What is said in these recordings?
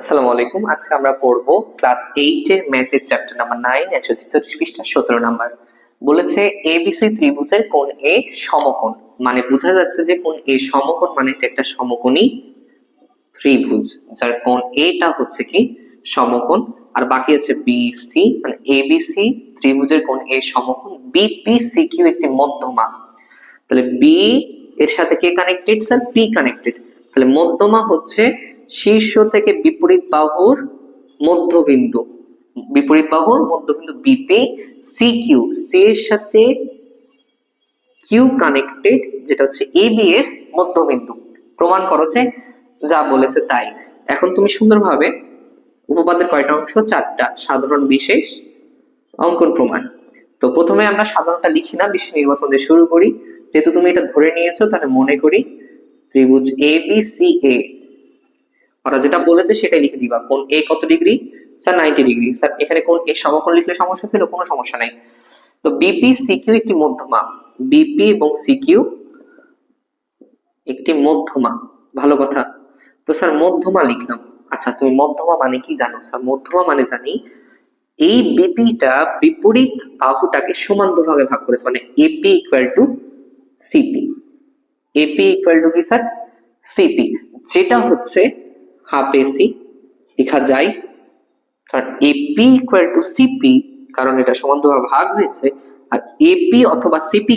আসসালামু আলাইকুম। আজকে আমরা পড়ব ক্লাস এইট এর ম্যাথের চ্যাপ্টার নাম্বার নাইন একশো ছেচল্লিশ পৃষ্ঠা, সতেরো নাম্বার। বলেছে এবিসি ত্রিভুজের কোন এ সমকোণ। মানে বোঝা যাচ্ছে যে কোন এ সমকোণ মানে এটা একটা সমকোণী ত্রিভুজ, যার কোন এটা হচ্ছে কি সমকোণ। আর বাকি আছে বিসি মানে এবিসি ত্রিভুজের কোন এ সমকোণ। বিপিসি কিউ একটি মধ্যমা। তাহলে বি এর সাথে কে কানেক্টেড স্যার পি কানেক্টেড তাহলে মধ্যমা হচ্ছে শীর্ষ থেকে বিপরীত বাহুর মধ্যবিন্দু। বিপরীত বাহুর মধ্যবিন্দু বিপি সি কিউ সি এর সাথে কিউ কানেক্টেড যেটা হচ্ছে এ বি এর মধ্যবিন্দু। প্রমাণ করো যে যা বলেছে তাই। এখন তুমি সুন্দরভাবে উপপাদ্যের কয়টা অংশ? চারটা। সাধারণ বিশেষ অঙ্কন প্রমাণ। তো প্রথমে আমরা সাধারণটা লিখি না বিশেষ নির্বাচন দিয়ে শুরু করি। যেহেতু তুমি এটা ধরে নিয়েছো, তাহলে মনে করি ত্রিভুজ এ বি সি এ ওরা যেটা বলেছে সেটাই লিখে দিবা। কোন এ কত degree? Sir ninety degree. Sir এখানে কোন এ সমকোণ লিখলে সমস্যা ছিল? কোনো সমস্যা নাই। তো বিপি সিকিউ একটি মধ্যমা। বিপি এবং সিকিউ একটি মধ্যমা। ভালো কথা। তো স্যার, মধ্যমা লিখলাম। আচ্ছা তুমি মধ্যমা মানে কি জানো? স্যার, মধ্যমা মানে জানি এই বিপিটা বিপরীত বাহুটাকে সমান দুভাগে ভাগ করেছে। মানে AP equal to CP AP equal to কি, স্যার? সিপি যেটা হচ্ছে হাফ এসি লেখা যায়, কারণ এপি ইকুয়াল টু সিপি কারণ এটা সমান ভাগ হয়েছে, আর এপি অথবা সিপি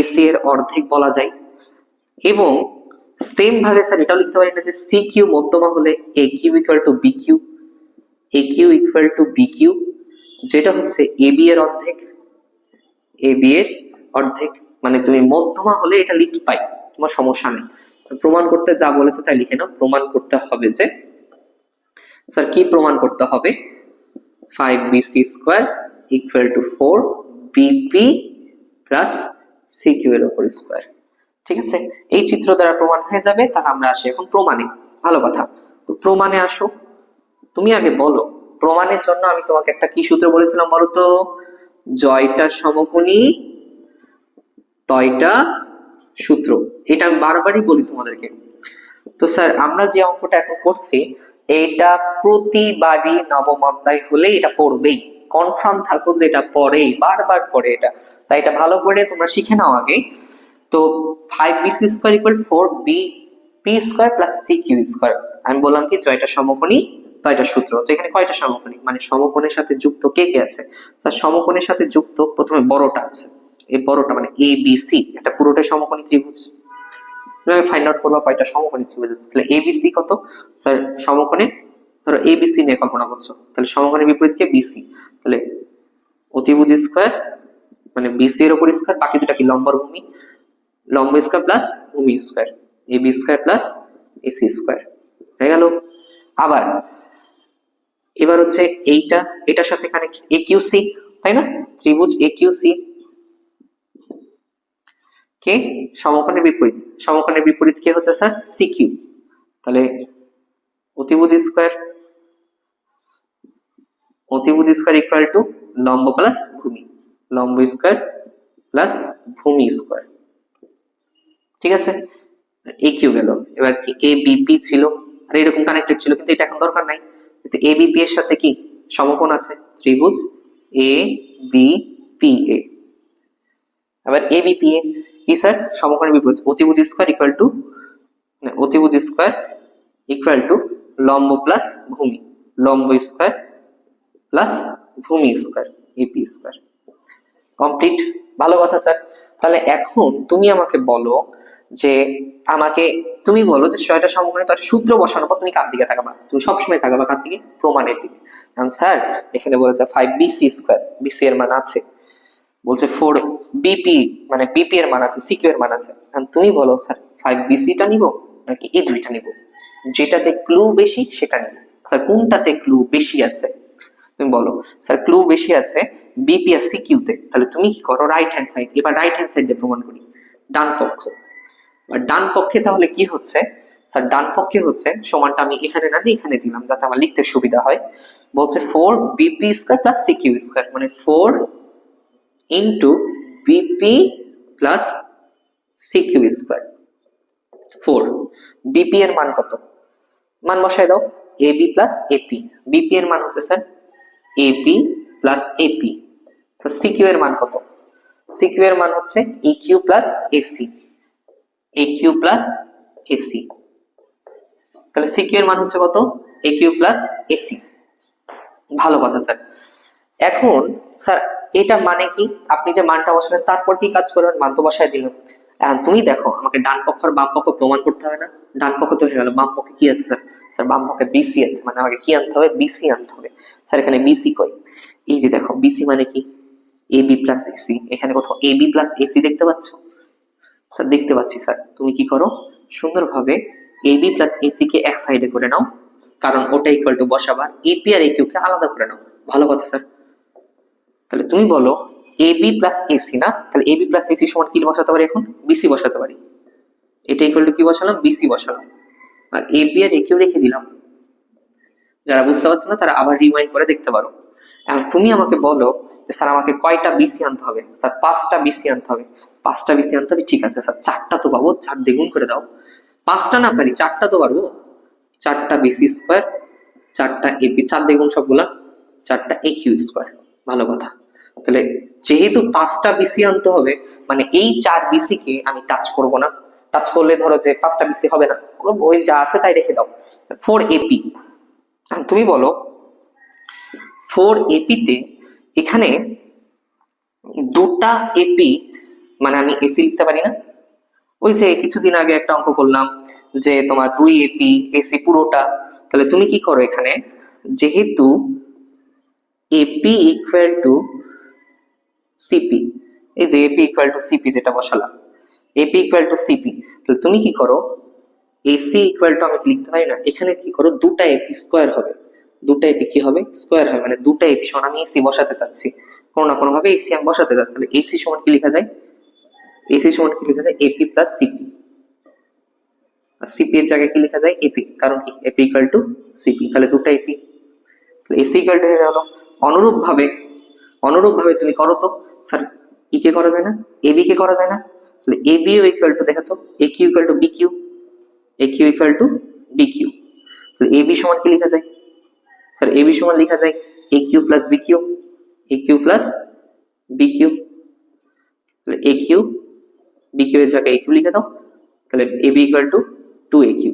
এসি এর অর্ধেক বলা যায়। এবং সেম ভাবে স্যার এটাও লিখতে পারি না যে সি কিউ মধ্যমা হলে A Q equal to B Q A Q equal to B Q যেটা হচ্ছে এ বি এর অর্ধেক এ বি এর অর্ধেক মানে তুমি মধ্যমা হলে এটা লিখতে পাই, তোমার সমস্যা নেই। প্রমাণ করতে যা বলেছে তাই লিখে নাও। প্রমাণ করতে হবে যে, স্যার, কি প্রমাণ করতে হবে? Five B C square equal to four BP plus C Q এর উপর স্কোয়ার ঠিক আছে? এই চিত্র দ্বারা প্রমাণ হয়ে যাবে। তাহলে আমরা আসি এখন প্রমাণে। ভালো কথা। তো প্রমাণে আসো। তুমি আগে বলো, প্রমাণের জন্য আমি তোমাকে একটা কি সূত্র বলেছিলাম বলো তো? জয়টা সমকোণী, তয়টা সূত্র। এটা আমি বারবারই বলি তোমাদেরকে। তো স্যার, আমরা যে অঙ্কটা এখন করছি, এটা প্রতিবারই নবম অধ্যায় হলে এটা পড়বেই। কনফার্ম থাকো যে এটা পড়েই বারবার পড়ে এটা। তাই এটা ভালো করে তোমরা শিখে নাও আগে। তো five B C square equal four B P square plus C Q square আমি বললাম কি জয়টা সমকোণী তয়টা সূত্র। তো এখানে কয়টা সমকোণী? মানে সমকোণের সাথে যুক্ত কে কে আছে? স্যার, সমকোণের সাথে যুক্ত প্রথমে বড়টা আছে। এই বড়টা মানে এ বি সি এটা পুরোটাই সমকোণী ত্রিভুজ। তুমি ফাইন্ড আউট করবা কয়টা সমকোণী ত্রিভুজ আছে? তাহলে এ বি সি কত? স্যার, সমকোণে ধরো এ বি সি নিয়ে কল্পনা করছ। তাহলে সমকোণের বিপরীত বিপরীতকে বিসি তাহলে অতিভুজ স্কোয়ার মানে বিসি এর উপর স্কোয়ার বাকি দুটা কি? লম্বর ভূমি। লম্ব স্কোয়ার প্লাস ভূমি square A B square plus AC square হয়ে গেল। আবার, এবার হচ্ছে এইটা, এটার সাথে কানেক্ট এ কিউ সি তাই না? ত্রিভুজ এ কিউ সি কে? সমকোণের বিপরীত। সমকোণের বিপরীত কে হচ্ছে স্যার? সি কিউ তাহলে অতিভুজ স্কোয়ার অতিভুজ স্কোয়ার ইকুয়াল টু লম্ব প্লাস ভূমি। লম্ব স্কোয়ার প্লাস ভূমি স্কোয়ার। ঠিক আছে? এ কিউ গেল। এবার কি এ বিপি ছিল? আর এরকম কানেক্টেড ছিল, কিন্তু এটা এখন দরকার নাই। কিন্তু এ বিপি এর সাথে কি সমকোণ আছে? ত্রিভুজ এ বি পি এ আবার এ বি পি এ কি স্যার সমকোণের বিপরীত। অতিভুজ স্কোয়ার ইকুয়াল টু অতিভুজ স্কোয়ার ইকুয়াল টু লম্ব প্লাস ভূমি। লম্ব স্কোয়ার প্লাস ভূমি স্কোয়ার এপি স্কোয়ার কমপ্লিট ভালো কথা স্যার তাহলে এখন তুমি আমাকে বলো যে, আমাকে, তুমি বলো যে ছয়টা সমকোণে তো একটা সূত্র বসানোর পর তুমি কার দিকে তাকাবা? তুমি সবসময় তাকাবা কার দিকে? প্রমাণের দিকে। কারণ স্যার এখানে বলেছে ফাইভ বিসি স্কোয়ার বিসি এর মান আছে। বলছে ফোর বিপি মানে বিপি এর মান আছে সিকিউ এর মান আছে। তুমি বলো স্যার ফাইভ বিসিটা নিব নাকি এই দুইটা নিব? যেটাতে ক্লু বেশি, সেটা নিব। স্যার কোনটাতে ক্লু বেশি আছে? তুমি বলো স্যার ক্লু বেশি আছে বিপি আর সিকিউতে তাহলে তুমি কি করো রাইট হ্যান্ড সাইড এবার রাইট হ্যান্ড সাইড দিয়ে প্রমাণ করি। ডান পক্ষ। ডান পক্ষে তাহলে কি হচ্ছে? স্যার ডান পক্ষে হচ্ছে, সমানটা আমি এখানে না দিয়ে এখানে দিলাম, যাতে আমার লিখতে সুবিধা হয়। বলছে four BP square plus CQ square মানে four into BP plus CQ square four BP এর মান কত? মান বসায় দাও এবি প্লাস এপি বিপি এর মান হচ্ছে sir AP plus AP CQ এর মান কত? সিকিউ এর মান হচ্ছে AQ plus AC AQ plus AC তাহলে সিকিউ এর মান হচ্ছে কত? একিউ প্লাস এসি ভালো কথা স্যার এখন স্যার এটা মানে কি? আপনি যে মানটা বসালেন, তারপর কি কাজ করবেন মান তো বসায় দিলাম এখন তুমি দেখো, আমাকে ডান পক্ষ আর বাম পক্ষ প্রমাণ করতে হবে না। ডান পক্ষ তো হয়ে গেল, বাম পক্ষে কি আছে? স্যার স্যার বাম পক্ষে বিসি আছে। মানে আমাকে কি আনতে হবে? বিসি আনতে হবে। স্যার, এখানে বিসি কই? এই যে দেখো বিসি মানে কি? এ বি প্লাস এসি এখানে কোথাও এ বি প্লাস এসি দেখতে পাচ্ছ? স্যার, দেখতে পাচ্ছি, স্যার। তুমি কি করো? সুন্দরভাবে এ বি প্লাস এসি কে এক সাইডে করে নাও। কারণ ওটা ইকুয়াল টু বসাবার এপি আর একিউ কে আলাদা করে নাও। ভালো কথা, স্যার। তাহলে তুমি বলো এবি প্লাস এসি না? তাহলে এবি প্লাস এসি সমান কি বসাতে পারি এখন? বিসি বসাতে পারি। এটা ইকুয়াল টু কি বসালাম? বিসি বসালাম। আর এপি আর একিউ রেখে দিলাম। যারা বুঝতে পারছ না, তারা আবার রিমাইন্ড করে দেখতে পারো। এখন তুমি আমাকে বলো যে, স্যার, আমাকে কয়টা বিসি আনতে হবে? স্যার, পাঁচটা বিসি আনতে হবে। পাঁচটা বিসি আনতে হবে? ঠিক আছে, স্যার। চারটা তো পাবো। চার দ্বিগুণ করে দাও। পাঁচটা না পারি? চারটা তো পারব। চারটা বিসি স্কোয়ার চারটা এপি চার দ্বিগুণ সবগুলা, চারটা একিউ স্কোয়ার ভালো কথা। তাহলে যেহেতু পাঁচটা বিসি আনতে হবে মানে এই চার বিসি কে আমি টাচ করব না। টাচ করলে ধরো যে পাঁচটা বিসি হবে না। ওই যা আছে তাই রেখে দাও। ফোর এপি তুমি বলো ফোর এপিতে এখানে দুটা এপি মানে আমি এসি লিখতে পারি না। ওই যে কিছুদিন আগে একটা অঙ্ক করলাম যে তোমার দুই এপি এসি পুরোটা। তাহলে তুমি কি করো এখানে? যেহেতু এপি ইকুয়াল টু সিপি এই যে এপি ইকুয়াল টু সিপি যেটা বসালাম। এপি ইকুয়াল টু সিপি তাহলে তুমি কি করো? এসি ইকুয়াল টু আমি লিখতে পারি না? এখানে কি করো? দুটা এপি স্কোয়ার হবে। দুটা এপি কি হবে? স্কোয়ার হবে। মানে দুটা এপি সমান আমি এসি বসাতে চাচ্ছি। কোনো না কোনো ভাবে এসি আমি বসাতে চাচ্ছি। তাহলে এসি সমান কি লেখা যায়? এসি সমান কি লেখা যায়? এপি প্লাস সিপি আর সিপি এর জায়গায় কি লেখা যায়? এপি কারণ কি? এপি ইকুয়াল টু সিপি তাহলে দুটা এপি এসি ইকুয়াল টু হয়ে গেল। অনুরূপ ভাবে অনুরূপ ভাবে তুমি করো তো। স্যার ই কে করা যায় না? এ বি কে করা যায় না? তাহলে এ বিও ইকুয়াল টু দেখাতো A Q equal to B Q A Q equal to B Q তাহলে এ বি সমান কি লেখা যায়? স্যার এ বি সমান লেখা যায় A Q plus B Q A Q plus B Q তাহলে এ কিউ বি কিউ এর জায়গায় এ কিউ লিখে দাও। তাহলে A B equal to two A Q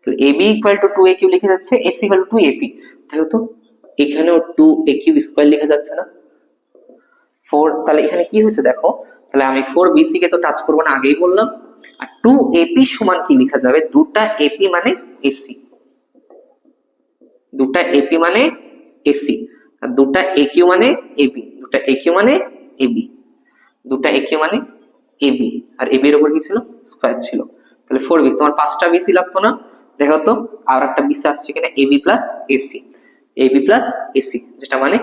তাহলে A B equal to two A Q লিখে যাচ্ছে এস ইকুয়াল টু এপি তাহলে তো, এখানেও টু এ কিউ স্কোয়ার লিখে যাচ্ছে না। ফোর তাহলে এখানে কি হয়েছে দেখো? তাহলে আমি ফোর বিসি কে তো টাচ করব না, আগেই বললাম। আর টু এপি সমান কি লেখা যাবে? দুটা এপি মানে এসি দুটা এপি মানে এসি আর দুটা একিউ মানে এবি দুটা একিউ মানে এবি দুটা একিউ মানে এবি আর এবি এর উপর কি ছিল? স্কোয়ার ছিল। তাহলে ফোর বিসি তোমার পাঁচটা বিসি লাগতো না? দেখো তো আর একটা বিসি আসছে কিনা AB plus AC AB plus AC যেটা মানে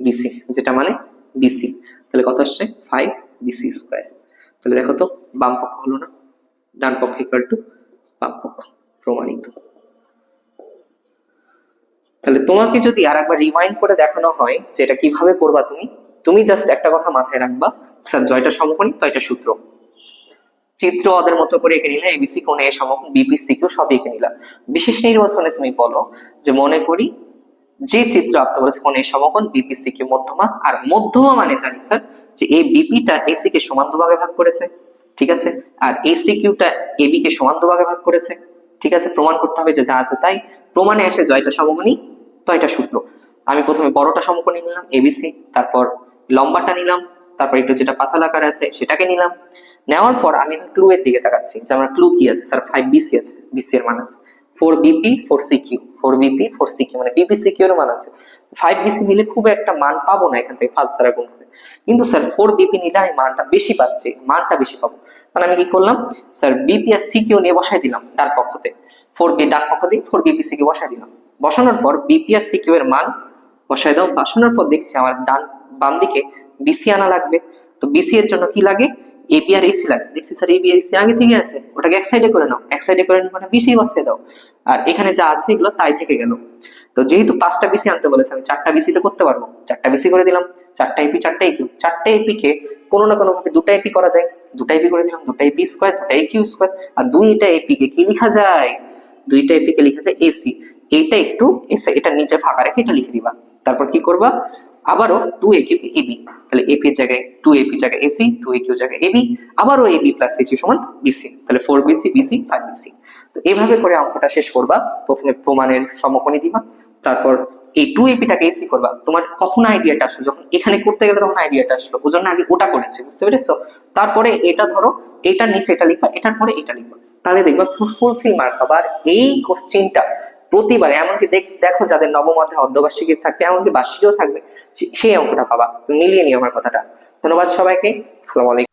বিসি যেটা মানে বিসি তাহলে কত আসছে? ফাইভ বিসি স্কোয়ার তাহলে দেখো তো, বাম পক্ষ হলো না, ডান পক্ষ টু বাম পক্ষ, প্রমাণিত। তাহলে তোমাকে যদি আর একবার রিমাইন্ড করে দেখানো হয় যে এটা কীভাবে করবা তুমি তুমি জাস্ট একটা কথা মাথায় রাখবা স্যার জয়টা সমকোণী, তয়টা সূত্র। চিত্র ওদের মতো করে এঁকে নিলে এবিসি কোণে সমকোণ বিপিসি কেও সবই এঁকে নিলাম বিশেষ নির্বাচনে তুমি বলো যে মনে করি যে চিত্র আঁকতে বলেছে কোন এ সমকোণ বিপিসি কে মধ্যমা আর মধ্যমা মানে জানি স্যার যে এই বিপিটা এসি কে সমান ভাগ করেছে, ঠিক আছে? আর এসি কিউটা এবি কে সমান ভাগ করেছে, ঠিক আছে? প্রমাণ করতে হবে যে যা আছে তাই। প্রমাণে আসে জয়টা সমকোণী, তয়টা সূত্র। আমি প্রথমে বড়টা সমকোণী নিলাম এবিসি তারপর লম্বাটা নিলাম, তারপর একটু যেটা পাতাল আকার আছে সেটাকে নিলাম। নেওয়ার পর আমি ক্লু এর দিকে তাকাচ্ছি, যে আমার ক্লু কি আছে স্যার ফাইভ বিসি আছে বিসি এর মান আছে। Four BP four CQ four BP four CQ মানে বিপি সিকিউ এর মান আছে। ফাইভ বিসি নিলে খুব একটা মান পাবো না এখান থেকে ফালসারা গুণ করে। কিন্তু স্যার ফোর বিপি নিলে আমি মানটা বেশি পাচ্ছি, মানটা বেশি পাবো। তাহলে আমি কি করলাম? স্যার বিপি আর সিকিউ নিয়ে বসাই দিলাম ডান পক্ষতে। ফোর বি ডান পক্ষ দিয়ে ফোর বিপি সিকিউ বসাই দিলাম। বসানোর পর বিপি আর সিকিউ এর মান বসাই দাও। বসানোর পর দেখছি আমার ডান বাম দিকে বিসি আনা লাগবে। তো বিসি এর জন্য কি লাগে? এবি আর এসি লাগে। দেখছি স্যার এবি এসি আগে থেকে আছে। ওটাকে এক সাইডে করে নাও। এক সাইডে করে নিয়ে মানে বিসি বসিয়ে দাও। আর এখানে যা আছে এগুলো তাই থেকে গেল। তো যেহেতু পাঁচটা বিসি আনতে বলেছে, আমি চারটা বিসি তো করতে পারব। চারটা বিসি করে দিলাম। চারটা এপি চারটা একিউ চারটা এপি কে কোনো না কোনো ভাবে দুটা এপি করা যায়। দুটা এপি করে দিলাম, দুটা এপি স্কোয়ার দুটা একিউ স্কোয়ার আর দুইটা এপি কে কি লেখা যায়? দুইটা এপি কে লেখা যায় এসি এইটা একটু এটা নিচে ফাঁকা রেখে এটা লিখে দিবা। তারপর কি করবা? আবারও টু এ কিউ এবি তাহলে এপি জায়গায় টু এপি জায়গায় এসি টু এ কিউ জায়গায় এবি আবারও এবি প্লাস এসি সমান বিসি তাহলে four BC BC five BC তো এইভাবে করে অঙ্কটা শেষ করবা। প্রথমে প্রমাণের সমকোণী দিবা। তারপর এই টু এপিটাকে এসি করবা। তোমার কখন আইডিয়াটা আসলো? যখন এখানে করতে গেলে তখন আইডিয়াটা আসলো। ওই জন্য আগে ওটা করেছি, বুঝতে পেরেছ? তারপরে এটা ধরো, এটার নিচে এটা লিখবা, এটার পরে এটা লিখবা। তাহলে দেখবা ফুলফিল মার্ক আবার এই কোশ্চেনটা প্রতিবার, এমনকি দেখ- যাদের নবম অধ্যায় অর্ধবার্ষিকী থাকবে, এমনকি বার্ষিকীও থাকবে সেই অঙ্কটা পাবা। মিলিয়ে নিও আমার কথাটা। ধন্যবাদ সবাইকে। আসসালামু আলাইকুম।